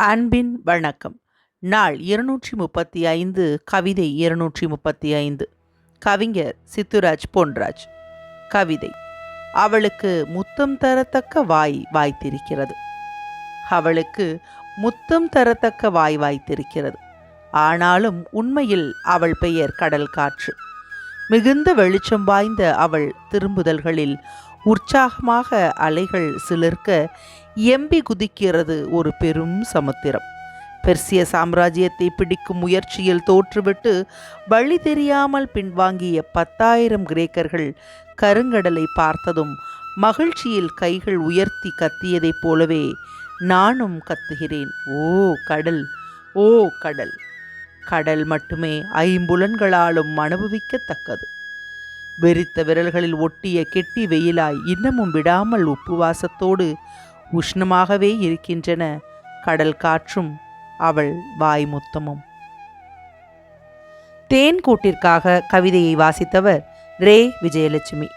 அன்பின் வணக்கம். நாள் இருநூற்றி முப்பத்தி ஐந்து கவிதை இருநூற்றி முப்பத்தி ஐந்து கவிஞர் சித்துராஜ் பொன்ராஜ். கவிதை. அவளுக்கு முத்தம் தரத்தக்க வாய் வாய்த்திருக்கிறது. அவளுக்கு முத்தம் தரத்தக்க வாய் வாய்த்திருக்கிறது. ஆனாலும் உண்மையில் அவள் பெயர் கடல் காற்று மிகுந்த வெளிச்சம் வாய்ந்த அவள் திரும்புதல்களில் உற்சாகமாக அலைகள் சிலிர்க்க எம்பி குதிக்கிறது ஒரு பெரும் சமுத்திரம். பெர்சிய சாம்ராஜ்யத்தை பிடிக்கும் முயற்சியில் தோற்றுவிட்டு வழி தெரியாமல் பின்வாங்கிய பத்தாயிரம் கிரேக்கர்கள் கருங்கடலை பார்த்ததும் மகிழ்ச்சியில் கைகள் உயர்த்தி கத்தியதைப் போலவே நானும் கத்துகிறேன். ஓ கடல். ஓ கடல். கடல் மட்டுமே ஐம்புலன்களாலும் அனுபவிக்கத்தக்கது. வெறித்த விரல்களில் ஒட்டிய கெட்டி வெயிலாய் இன்னமும் விடாமல் உப்புவாசத்தோடு உஷ்ணமாகவே இருக்கின்றன கடல் காற்றும் அவள் வாய் முத்தமும். தேன் கூட்டிற்காக கவிதையை வாசித்தவர் ரே. விஜயலட்சுமி.